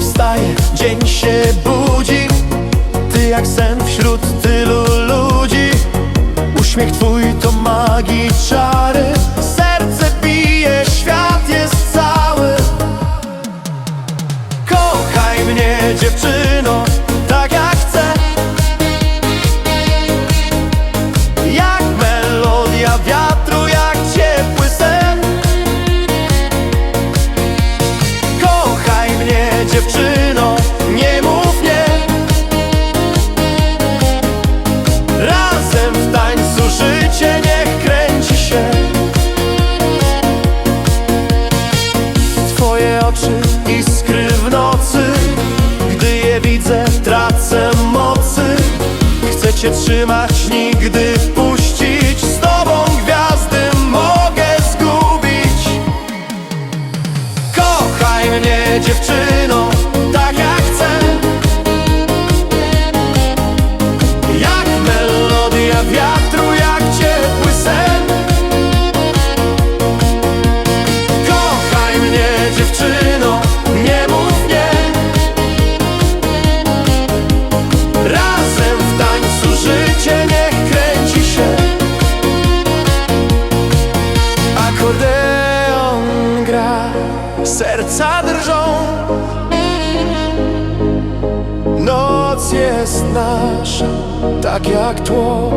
wstaje, dzień się budzi. Ty jak sen wśród tylu ludzi. Uśmiech twój to magii oczy iskry w nocy. Gdy je widzę tracę mocy. Chcę cię trzymać, nigdy serca drżą. Noc jest nasza, tak jak tło